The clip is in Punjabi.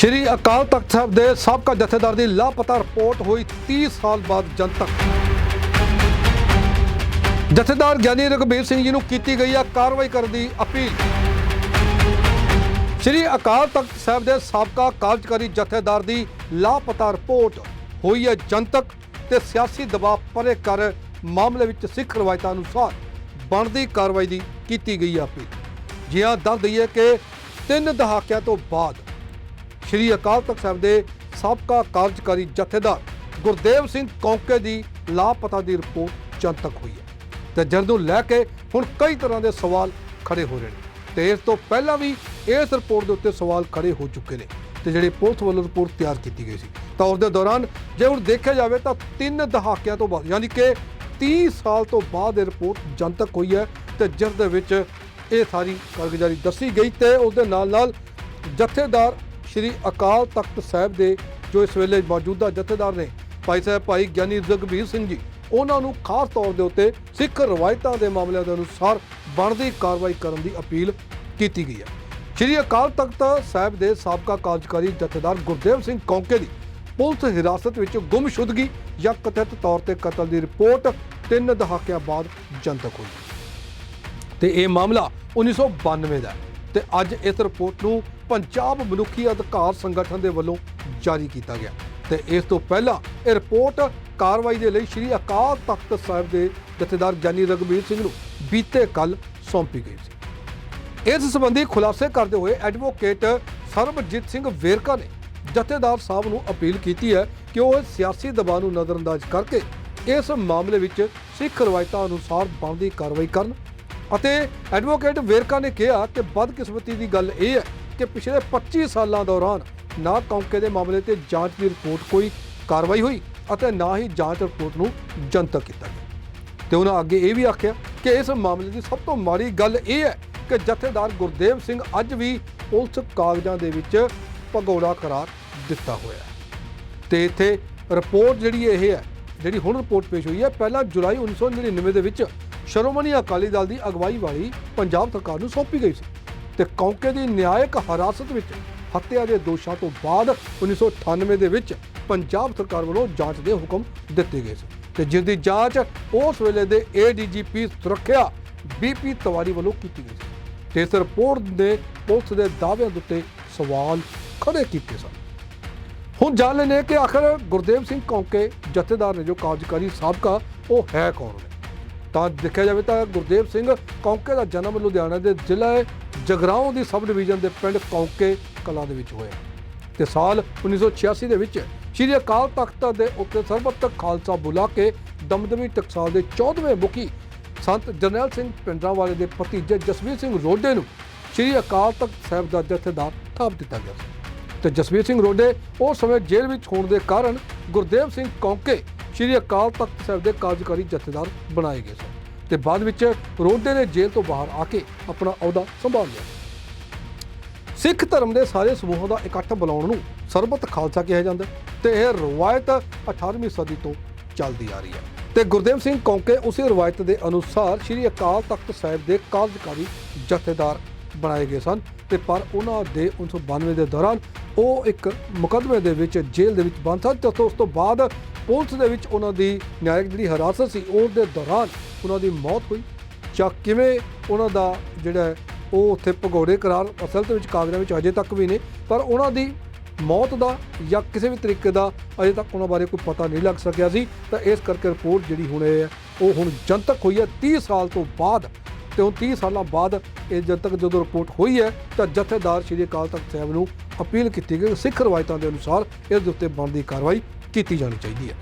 ਸ਼੍ਰੀ ਅਕਾਲ ਤਖਤ ਸਾਹਿਬ ਦੇ ਸਾਬਕਾ ਜਥੇਦਾਰ ਦੀ ਲਾਪਤਾ ਰਿਪੋਰਟ ਹੋਈ 30 ਸਾਲ ਬਾਅਦ ਜਨਤਕ। ਜਥੇਦਾਰ ਗਿਆਨੀ ਰਘਬੀਰ ਸਿੰਘ ਜੀ ਨੂੰ ਕੀਤੀ ਗਈ ਹੈ ਕਾਰਵਾਈ ਕਰਨ ਦੀ ਅਪੀਲ। ਸ਼੍ਰੀ ਅਕਾਲ ਤਖਤ ਸਾਹਿਬ ਦੇ ਸਾਬਕਾ ਕਾਰਜਕਾਰੀ ਜਥੇਦਾਰ ਦੀ ਲਾਪਤਾ ਰਿਪੋਰਟ ਹੋਈ ਹੈ ਜਨਤਕ ਤੇ ਸਿਆਸੀ ਦਬਾਅ ਪਰੇ ਕਰ ਮਾਮਲੇ ਵਿੱਚ ਸਿੱਖ ਰਵਾਇਤਾਂ ਅਨੁਸਾਰ ਬਣਦੀ ਕਾਰਵਾਈ ਦੀ ਕੀਤੀ ਗਈ ਹੈ ਅਪੀਲ। ਜੀ ਹਾਂ ਦੱਸ ਦਈਏ ਕਿ ਤਿੰਨ ਦਹਾਕਿਆਂ ਤੋਂ ਬਾਅਦ ਸ਼੍ਰੀ ਅਕਾਲ ਤਖਤ ਸਾਹਿਬ ਦੇ ਸਾਬਕਾ ਕਾਰਜਕਾਰੀ ਜਥੇਦਾਰ ਗੁਰਦੇਵ ਸਿੰਘ ਕੌਂਕੇ ਦੀ ਲਾਪਤਾ ਦੀ ਰਿਪੋਰਟ ਜਨਤਕ ਹੋਈ ਹੈ। ਤੇ ਜਿਸ ਨੂੰ ਲੈ ਕੇ ਹੁਣ ਕਈ ਤਰ੍ਹਾਂ ਦੇ ਸਵਾਲ ਖੜੇ ਹੋ ਰਹੇ ਨੇ। ਤੇ ਇਸ ਤੋਂ ਪਹਿਲਾਂ ਵੀ ਇਸ ਰਿਪੋਰਟ ਦੇ ਉੱਤੇ ਸਵਾਲ ਖੜੇ ਹੋ ਚੁੱਕੇ ਨੇ ਤੇ ਜਿਹੜੀ ਪੁਲਿਸ ਵੱਲੋਂ ਰਿਪੋਰਟ ਤਿਆਰ ਕੀਤੀ ਗਈ ਸੀ। ਤਾਂ ਉਸ ਦੇ ਦੌਰਾਨ ਜੇ ਹੁਣ ਦੇਖਿਆ ਜਾਵੇ ਤਾਂ ਤਿੰਨ ਦਹਾਕਿਆਂ ਤੋਂ ਬਾਅਦ ਯਾਨੀ ਕਿ 30 ਸਾਲ ਤੋਂ ਬਾਅਦ ਇਹ ਰਿਪੋਰਟ ਜਨਤਕ ਹੋਈ ਹੈ ਤੇ ਜਿਸ ਦੇ ਵਿੱਚ ਇਹ ਸਾਰੀ ਕਾਰਗੁਜ਼ਾਰੀ ਦੱਸੀ ਗਈ ਤੇ ਉਸ ਦੇ ਨਾਲ ਨਾਲ ਜਥੇਦਾਰ ਸ਼੍ਰੀ ਅਕਾਲ ਤਖਤ ਸਾਹਿਬ ਦੇ ਜੋ ਇਸ ਵੇਲੇ ਮੌਜੂਦਾ ਜਥੇਦਾਰ ਨੇ, ਭਾਈ ਸਾਹਿਬ ਭਾਈ ਗਿਆਨੀ ਜਗਬੀਰ ਸਿੰਘ ਜੀ, ਉਹਨਾਂ ਨੂੰ ਖਾਸ ਤੌਰ ਦੇ ਉੱਤੇ ਸਿੱਖ ਰਵਾਇਤਾਂ ਦੇ ਮਾਮਲਿਆਂ ਦੇ ਅਨੁਸਾਰ ਬਣਦੀ ਕਾਰਵਾਈ ਕਰਨ ਦੀ ਅਪੀਲ ਕੀਤੀ ਗਈ ਹੈ। ਸ਼੍ਰੀ ਅਕਾਲ ਤਖਤ ਸਾਹਿਬ ਦੇ ਸਾਬਕਾ ਕਾਰਜਕਾਰੀ ਜਥੇਦਾਰ ਗੁਰਦੇਵ ਸਿੰਘ ਕੌਂਕੇ ਦੀ ਪੁਲਿਸ ਹਿਰਾਸਤ ਵਿੱਚ ਗੁੰਮਸ਼ੁਦਗੀ ਜਾਂ ਕਥਿਤ ਤੌਰ ਤੇ ਕਤਲ ਦੀ ਰਿਪੋਰਟ ਤਿੰਨ ਦਹਾਕਿਆਂ ਬਾਅਦ ਜਨਤਕ ਹੋਈ। ਤੇ ਇਹ ਮਾਮਲਾ 1992 ਦਾ ਹੈ ਤੇ ਅੱਜ ਇਸ ਰਿਪੋਰਟ ਨੂੰ ਪੰਜਾਬ ਮਨੁੱਖੀ ਅਧਿਕਾਰ ਸੰਗਠਨ ਦੇ ਵੱਲੋਂ ਜਾਰੀ ਕੀਤਾ ਗਿਆ ਤੇ ਇਸ ਤੋਂ ਪਹਿਲਾਂ ਇਹ ਰਿਪੋਰਟ ਕਾਰਵਾਈ ਦੇ ਲਈ ਸ਼੍ਰੀ ਅਕਾਲ ਤਖਤ ਸਾਹਿਬ ਦੇ ਜਥੇਦਾਰ ਗਿਆਨੀ ਰਘਬੀਰ ਸਿੰਘ ਨੂੰ ਬੀਤੇ ਕੱਲ ਸੌਂਪੀ ਗਈ ਸੀ। ਇਸ ਸੰਬੰਧੀ ਖੁਲਾਸੇ ਕਰਦੇ ਹੋਏ ਐਡਵੋਕੇਟ ਸਰਬਜੀਤ ਸਿੰਘ ਵੇਰਕਾ ਨੇ ਜਥੇਦਾਰ ਸਾਹਿਬ ਨੂੰ ਅਪੀਲ ਕੀਤੀ ਹੈ ਕਿ ਉਹ ਸਿਆਸੀ ਦਬਾਅ ਨੂੰ ਨਜ਼ਰਅੰਦਾਜ਼ ਕਰਕੇ ਇਸ ਮਾਮਲੇ ਵਿੱਚ ਸਿੱਖ ਰਵਾਇਤਾਂ ਅਨੁਸਾਰ ਬਣਦੀ ਕਾਰਵਾਈ ਕਰਨ ਅਤੇ ਐਡਵੋਕੇਟ ਵੇਰਕਾ ਨੇ ਕਿਹਾ ਕਿ ਬਦਕਿਸਮਤੀ ਦੀ ਗੱਲ ਇਹ ਹੈ ਕਿ ਪਿਛਲੇ 25 ਸਾਲਾਂ ਦੌਰਾਨ ਨਾ ਕੌਂਕੇ ਦੇ ਮਾਮਲੇ ਤੇ ਜਾਂਚ ਦੀ ਰਿਪੋਰਟ ਕੋਈ ਕਾਰਵਾਈ ਹੋਈ ਅਤੇ ਨਾ ਹੀ ਜਾਂਚ ਰਿਪੋਰਟ ਨੂੰ ਜਨਤਕ ਕੀਤਾ ਗਿਆ। ਤੇ ਉਹਨਾਂ ਅੱਗੇ ਇਹ ਵੀ ਆਖਿਆ ਕਿ ਇਸ ਮਾਮਲੇ ਦੀ ਸਭ ਤੋਂ ਮਾੜੀ ਗੱਲ ਇਹ ਹੈ ਕਿ ਜਥੇਦਾਰ ਗੁਰਦੇਵ ਸਿੰਘ ਅੱਜ ਵੀ ਪੁਲਿਸ ਕਾਗਜ਼ਾਂ ਦੇ ਵਿੱਚ ਭਗੌੜਾ ਕਰਾਰ ਦਿੱਤਾ ਹੋਇਆ ਹੈ। ਤੇ ਇੱਥੇ ਰਿਪੋਰਟ ਜਿਹੜੀ ਇਹ ਹੈ, ਜਿਹੜੀ ਹੁਣ ਰਿਪੋਰਟ ਪੇਸ਼ ਹੋਈ ਹੈ, ਪਹਿਲਾਂ ਜੁਲਾਈ 1999 ਦੇ ਵਿੱਚ ਸ਼੍ਰੋਮਣੀ ਅਕਾਲੀ ਦਲ ਦੀ ਅਗਵਾਈ ਵਾਲੀ ਪੰਜਾਬ ਸਰਕਾਰ ਨੂੰ ਸੌਂਪੀ ਗਈ ਸੀ। ਤੇ ਕੌਂਕੇ ਦੀ ਨਿਆਇਕ ਹਿਰਾਸਤ ਵਿੱਚ ਹੱਤਿਆ ਦੇ ਦੋਸ਼ਾਂ ਤੋਂ ਬਾਅਦ 1998 ਦੇ ਵਿੱਚ ਪੰਜਾਬ ਸਰਕਾਰ ਵੱਲੋਂ ਜਾਂਚ ਦੇ ਹੁਕਮ ਦਿੱਤੇ ਗਏ ਸੀ ਤੇ ਜਿਸ ਦੀ ਜਾਂਚ ਉਸ ਵੇਲੇ ਦੇ ਏਡੀਜੀਪੀ ਸੁਰੱਖਿਆ ਬੀਪੀ ਤਿਵਾਰੀ ਵੱਲੋਂ ਕੀਤੀ ਗਈ ਸੀ ਤੇ ਇਸ ਰਿਪੋਰਟ ਨੇ ਪੁਲਿਸ ਦੇ ਦਾਅਵਿਆਂ ਦੇ ਉੱਤੇ ਸਵਾਲ ਖੜੇ ਕੀਤੇ ਸਨ। ਹੁਣ ਜਾਣ ਲੈਣੇ ਕਿ ਆਖਰ ਗੁਰਦੇਵ ਸਿੰਘ ਕੌਂਕੇ ਜਥੇਦਾਰ ਨੇ ਜੋ ਕਾਰਜਕਾਰੀ ਸਾਬਕਾ ਉਹ ਹੈ ਕੌਣ ਨੇ? ਤਾਂ ਦੇਖਿਆ ਜਾਵੇ ਤਾਂ ਗੁਰਦੇਵ ਸਿੰਘ ਕੌਂਕੇ ਦਾ ਜਨਮ ਲੁਧਿਆਣਾ ਦੇ ਜ਼ਿਲ੍ਹਾ ਜਗਰਾਉਂ ਦੀ ਸਬ ਡਿਵੀਜ਼ਨ ਦੇ ਪਿੰਡ ਕੌਂਕੇ ਕਲਾਂ ਦੇ ਵਿੱਚ ਹੋਇਆ। ਤੇ ਸਾਲ 1986 ਦੇ ਵਿੱਚ ਸ਼੍ਰੀ ਅਕਾਲ ਤਖਤ ਦੇ ਉੱਤੇ ਸਰਬੱਤ ਖਾਲਸਾ ਬੁਲਾ ਕੇ ਦਮਦਮੀ ਟਕਸਾਲ ਦੇ 14ਵੇਂ ਮੁਖੀ ਸੰਤ ਜਰਨੈਲ ਸਿੰਘ ਪਿੰਡਰਾਵਾਲੇ ਦੇ ਭਤੀਜੇ ਜਸਵੀਰ ਸਿੰਘ ਰੋਡੇ ਨੂੰ ਸ਼੍ਰੀ ਅਕਾਲ ਤਖਤ ਸਾਹਿਬ ਦਾ ਜਥੇਦਾਰ ਥਾਪ ਦਿੱਤਾ ਗਿਆ ਸੀ। ਤੇ ਜਸਵੀਰ ਸਿੰਘ ਰੋਡੇ ਉਸ ਸਮੇਂ ਜੇਲ੍ਹ ਵਿੱਚ ਹੋਣ ਦੇ ਕਾਰਨ ਗੁਰਦੇਵ ਸਿੰਘ ਕੌਂਕੇ ਸ਼੍ਰੀ ਅਕਾਲ ਤਖਤ ਸਾਹਿਬ ਦੇ ਕਾਰਜਕਾਰੀ ਜਥੇਦਾਰ ਬਣਾਏ ਗਏ ਸਨ। ਤੇ ਬਾਅਦ ਵਿੱਚ ਰੋਡੇ ਦੇ ਜੇਲ੍ਹ ਤੋਂ ਬਾਹਰ ਆ ਕੇ ਆਪਣਾ ਅਹੁਦਾ ਸੰਭਾਲ ਲਿਆ। ਸਿੱਖ ਧਰਮ ਦੇ ਸਾਰੇ ਸਮੂਹਾਂ ਦਾ ਇਕੱਠ ਬੁਲਾਉਣ ਨੂੰ ਸਰਬਤ ਖਾਲਸਾ ਕਿਹਾ ਜਾਂਦਾ ਹੈ ਤੇ ਇਹ ਰਵਾਇਤ 18ਵੀਂ ਸਦੀ ਤੋਂ ਚੱਲਦੀ ਆ ਰਹੀ ਹੈ। ਤੇ ਗੁਰਦੇਵ ਸਿੰਘ ਕੌਂਕੇ ਉਸੇ ਰਵਾਇਤ ਦੇ ਅਨੁਸਾਰ ਸ੍ਰੀ ਅਕਾਲ ਤਖਤ ਸਾਹਿਬ ਦੇ ਕਾਰਜਕਾਰੀ ਜਥੇਦਾਰ ਬਣਾਏ ਗਏ ਸਨ ਤੇ ਪਰ ਉਹਨਾਂ ਦੇ 1992 ਦੇ ਦੌਰਾਨ ਉਹ ਇੱਕ ਮੁਕੱਦਮੇ ਦੇ ਵਿੱਚ ਜੇਲ੍ਹ ਦੇ ਵਿੱਚ ਬੰਦ ਸਨ ਤੇ ਉਸ ਤੋਂ ਬਾਅਦ ਪੁਲਿਸ ਦੇ ਵਿੱਚ ਉਹਨਾਂ ਦੀ ਨਿਆਇਕ ਜਿਹੜੀ ਹਿਰਾਸਤ ਸੀ ਉਸ ਦੇ ਦੌਰਾਨ ਉਹਨਾਂ ਦੀ ਮੌਤ ਹੋਈ। ਜਾਂ ਕਿਵੇਂ ਉਹਨਾਂ ਦਾ ਜਿਹੜਾ ਉਹ ਉੱਥੇ ਭਗੌੜੇ ਕਰਾਰ ਅਸਲ ਦੇ ਵਿੱਚ ਕਾਗਜ਼ਾਂ ਵਿੱਚ ਅਜੇ ਤੱਕ ਵੀ ਨੇ, ਪਰ ਉਹਨਾਂ ਦੀ ਮੌਤ ਦਾ ਜਾਂ ਕਿਸੇ ਵੀ ਤਰੀਕੇ ਦਾ ਅਜੇ ਤੱਕ ਉਹਨਾਂ ਬਾਰੇ ਕੋਈ ਪਤਾ ਨਹੀਂ ਲੱਗ ਸਕਿਆ ਸੀ। ਤਾਂ ਇਸ ਕਰਕੇ ਰਿਪੋਰਟ ਜਿਹੜੀ ਹੁਣ ਇਹ ਹੈ, ਉਹ ਹੁਣ ਜਨਤਕ ਹੋਈ ਹੈ। 30 ਸਾਲ ਤੋਂ ਬਾਅਦ, ਤੇ ਹੁਣ 30 ਸਾਲਾਂ ਬਾਅਦ ਇਹ ਜਨਤਕ ਜਦੋਂ ਰਿਪੋਰਟ ਹੋਈ ਹੈ, ਤਾਂ ਜਥੇਦਾਰ ਸ਼੍ਰੀ ਅਕਾਲ ਤਖਤ ਸਾਹਿਬ ਨੂੰ ਅਪੀਲ ਕੀਤੀ ਗਈ। ਸਿੱਖ ਰਵਾਇਤਾਂ ਦੇ ਅਨੁਸਾਰ ਇਸ ਦੇ ਉੱਤੇ ਬਣਦੀ ਕਾਰਵਾਈ ਕੀਤੀ ਜਾਣੀ ਚਾਹੀਦੀ ਹੈ।